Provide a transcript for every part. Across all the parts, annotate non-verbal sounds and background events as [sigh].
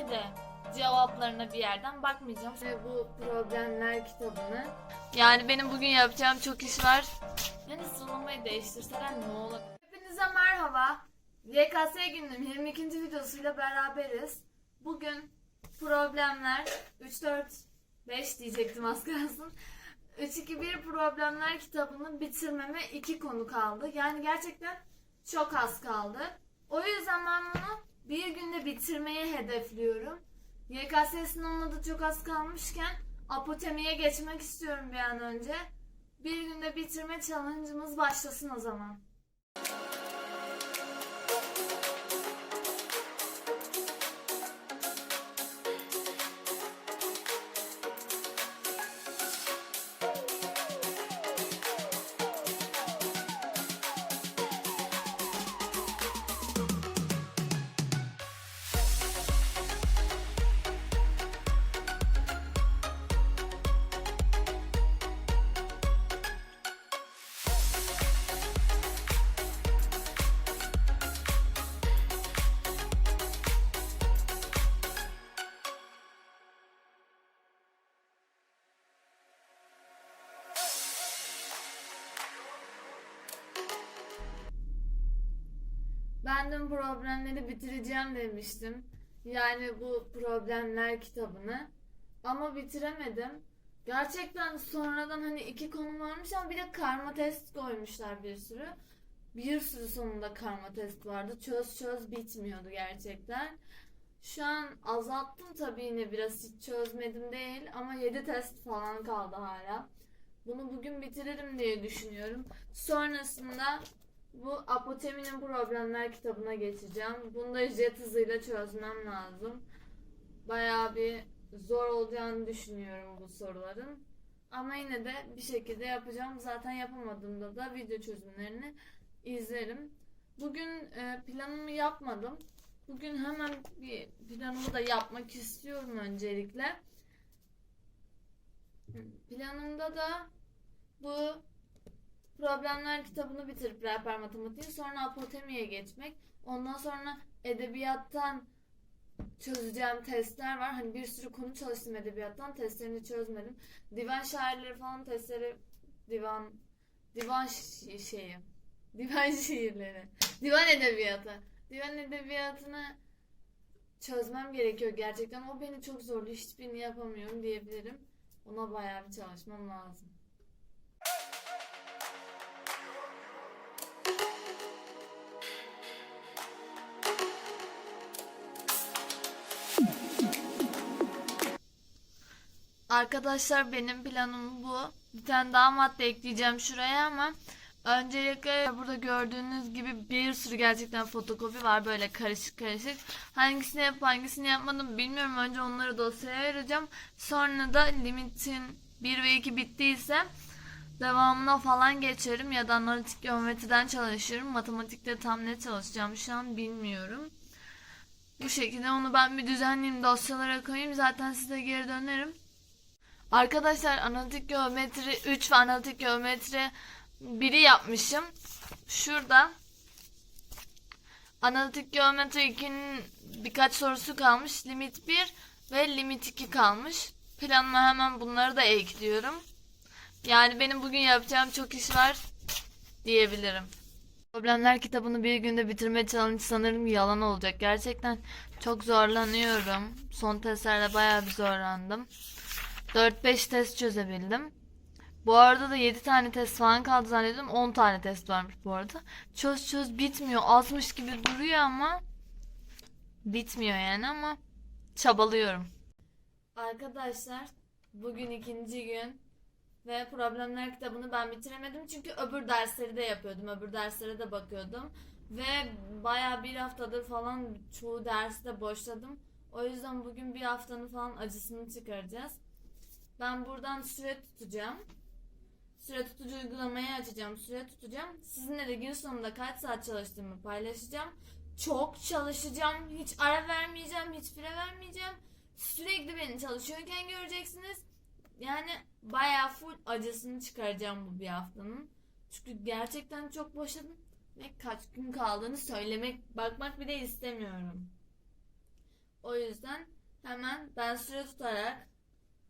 ki de cevaplarına bir yerden bakmayacağım. Ve bu problemler kitabını. Yani benim bugün yapacağım çok iş var. Yani sıralamayı değiştirseler ne olur? Hepinize merhaba. YKS gününün 22. videosuyla beraberiz. Bugün problemler 3 4 5 diyecektim az kalsın. 3-2-1 problemler kitabını bitirmeme iki konu kaldı. Yani gerçekten çok az kaldı. O yüzden ben bunu bir günde bitirmeyi hedefliyorum. YKS sınavına da çok az kalmışken apotemiye geçmek istiyorum bir an önce. Bir günde bitirme challenge'ımız başlasın o zaman. Ben dün problemleri bitireceğim demiştim. Yani bu problemler kitabını. Ama bitiremedim. Gerçekten sonradan hani iki konu varmış ama bir de karma test koymuşlar bir sürü. Bir sürü sonunda karma test vardı. Çöz çöz bitmiyordu gerçekten. Şu an azalttım tabii yine biraz hiç çözmedim değil ama 7 test falan kaldı hala. Bunu bugün bitiririm diye düşünüyorum. Sonrasında bu Apoteminin Problemler kitabına geçeceğim. Bunu da jet hızıyla çözmem lazım. Bayağı bir zor olacağını düşünüyorum bu soruların. Ama yine de bir şekilde yapacağım. Zaten yapamadığımda da video çözümlerini izlerim. Bugün e, planımı yapmadım. Bugün hemen bir planımı da yapmak istiyorum öncelikle. Planımda da bu problemler kitabını bitirip rehber matematiği sonra apotemiye geçmek. Ondan sonra edebiyattan çözeceğim testler var. Hani bir sürü konu çalıştım edebiyattan. Testlerini çözmedim. Divan şairleri falan testleri divan divan şi- şeyi. Divan [laughs] şiirleri. Divan edebiyatı. Divan edebiyatını çözmem gerekiyor gerçekten. O beni çok zorluyor. Hiçbirini yapamıyorum diyebilirim. Ona bayağı bir çalışmam lazım. Arkadaşlar benim planım bu. Bir tane daha madde ekleyeceğim şuraya ama öncelikle burada gördüğünüz gibi bir sürü gerçekten fotokopi var böyle karışık karışık. Hangisini yapıp hangisini yapmadım bilmiyorum. Önce onları dosyaya vereceğim. Sonra da limitin 1 ve 2 bittiyse devamına falan geçerim ya da analitik geometriden çalışırım. Matematikte tam ne çalışacağım şu an bilmiyorum. Bu şekilde onu ben bir düzenleyeyim dosyalara koyayım. Zaten size geri dönerim. Arkadaşlar analitik geometri 3 ve analitik geometri 1'i yapmışım. Şurada analitik geometri 2'nin birkaç sorusu kalmış. Limit 1 ve limit 2 kalmış. Planıma hemen bunları da ekliyorum. Yani benim bugün yapacağım çok iş var diyebilirim. Problemler kitabını bir günde bitirme challenge sanırım yalan olacak. Gerçekten çok zorlanıyorum. Son testlerde bayağı bir zorlandım. 4-5 test çözebildim. Bu arada da 7 tane test falan kaldı zannediyorum. 10 tane test varmış bu arada. Çöz çöz bitmiyor. Azmış gibi duruyor ama bitmiyor yani ama çabalıyorum. Arkadaşlar bugün ikinci gün ve problemler kitabını ben bitiremedim çünkü öbür dersleri de yapıyordum. Öbür derslere de bakıyordum. Ve baya bir haftadır falan çoğu dersi de boşladım. O yüzden bugün bir haftanın falan acısını çıkaracağız. Ben buradan süre tutacağım. Süre tutucu uygulamayı açacağım. Süre tutacağım. Sizinle de gün sonunda kaç saat çalıştığımı paylaşacağım. Çok çalışacağım. Hiç ara vermeyeceğim. Hiç fire vermeyeceğim. Sürekli beni çalışıyorken göreceksiniz. Yani bayağı full acısını çıkaracağım bu bir haftanın. Çünkü gerçekten çok boşadım. Ve kaç gün kaldığını söylemek, bakmak bile istemiyorum. O yüzden hemen ben süre tutarak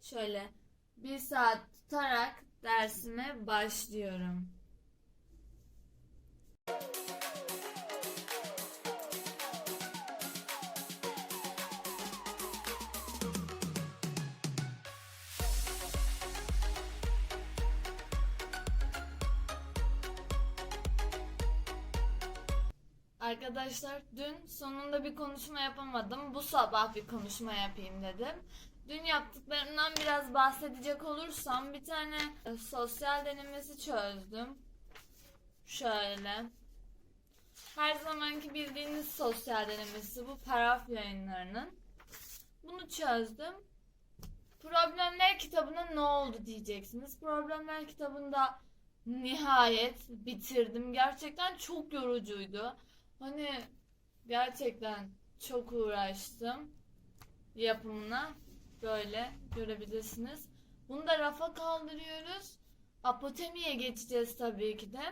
şöyle bir saat tutarak dersime başlıyorum. Arkadaşlar dün sonunda bir konuşma yapamadım. Bu sabah bir konuşma yapayım dedim. Dün yaptıklarımdan biraz bahsedecek olursam bir tane e, sosyal denemesi çözdüm. Şöyle. Her zamanki bildiğiniz sosyal denemesi bu paraf yayınlarının. Bunu çözdüm. Problemler kitabına ne oldu diyeceksiniz. Problemler kitabında nihayet bitirdim. Gerçekten çok yorucuydu. Hani gerçekten çok uğraştım yapımına. Böyle görebilirsiniz. Bunu da rafa kaldırıyoruz. Apotemiye geçeceğiz tabii ki de.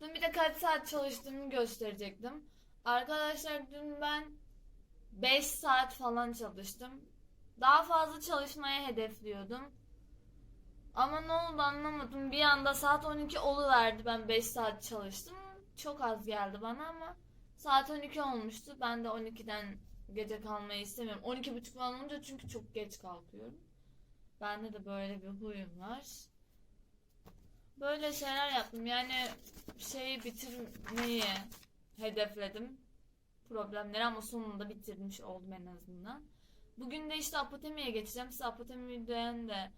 Dün bir de kaç saat çalıştığımı gösterecektim. Arkadaşlar dün ben 5 saat falan çalıştım. Daha fazla çalışmaya hedefliyordum. Ama ne oldu anlamadım. Bir anda saat 12 oluverdi. Ben 5 saat çalıştım. Çok az geldi bana ama saat 12 olmuştu. Ben de 12'den gece kalmayı istemiyorum. 12.30 falan olunca çünkü çok geç kalkıyorum. Bende de böyle bir huyum var. Böyle şeyler yaptım. Yani şeyi bitirmeyi hedefledim. Problemleri ama sonunda bitirmiş oldum en azından. Bugün de işte apotemiye geçeceğim. Size apotemiden de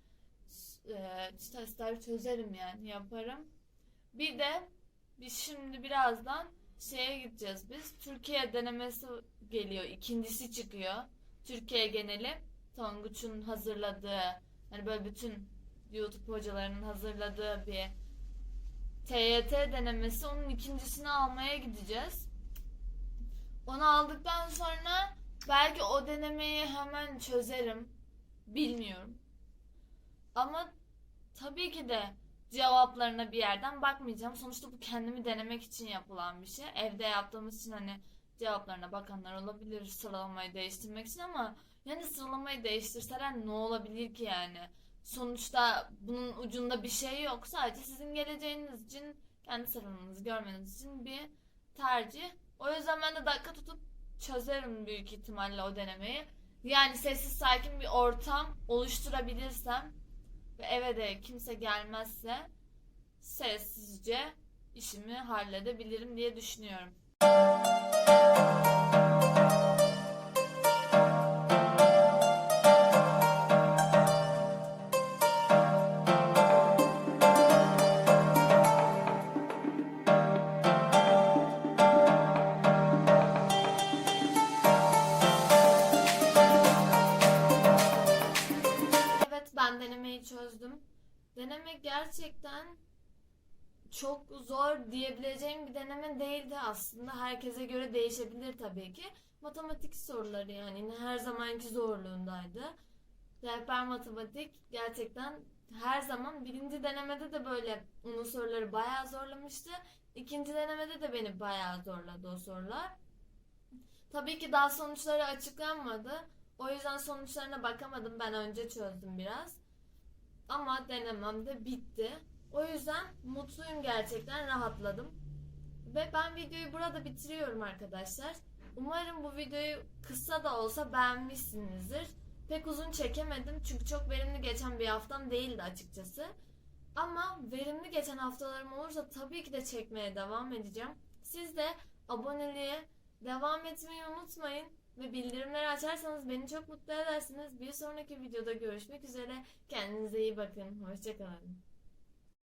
e, testler çözerim yani yaparım. Bir de biz şimdi birazdan şeye gideceğiz biz. Türkiye denemesi geliyor. ikincisi çıkıyor. Türkiye geneli Tonguç'un hazırladığı hani böyle bütün YouTube hocalarının hazırladığı bir TYT denemesi. Onun ikincisini almaya gideceğiz. Onu aldıktan sonra belki o denemeyi hemen çözerim. Bilmiyorum. Ama tabii ki de cevaplarına bir yerden bakmayacağım. Sonuçta bu kendimi denemek için yapılan bir şey. Evde yaptığımız için hani cevaplarına bakanlar olabilir sıralamayı değiştirmek için ama yani sıralamayı değiştirseler ne olabilir ki yani? Sonuçta bunun ucunda bir şey yok. Sadece sizin geleceğiniz için kendi sıralamanızı görmeniz için bir tercih. O yüzden ben de dakika tutup çözerim büyük ihtimalle o denemeyi. Yani sessiz sakin bir ortam oluşturabilirsem ve eve de kimse gelmezse sessizce işimi halledebilirim diye düşünüyorum. Deneme gerçekten çok zor diyebileceğim bir deneme değildi aslında. Herkese göre değişebilir tabii ki. Matematik soruları yani yine her zamanki zorluğundaydı. Rehber matematik gerçekten her zaman birinci denemede de böyle onun soruları bayağı zorlamıştı. İkinci denemede de beni bayağı zorladı o sorular. Tabii ki daha sonuçları açıklanmadı. O yüzden sonuçlarına bakamadım. Ben önce çözdüm biraz. Ama denemem de bitti. O yüzden mutluyum gerçekten. Rahatladım. Ve ben videoyu burada bitiriyorum arkadaşlar. Umarım bu videoyu kısa da olsa beğenmişsinizdir. Pek uzun çekemedim çünkü çok verimli geçen bir haftam değildi açıkçası. Ama verimli geçen haftalarım olursa tabii ki de çekmeye devam edeceğim. Siz de aboneliğe devam etmeyi unutmayın ve bildirimleri açarsanız beni çok mutlu edersiniz. Bir sonraki videoda görüşmek üzere. Kendinize iyi bakın. Hoşçakalın.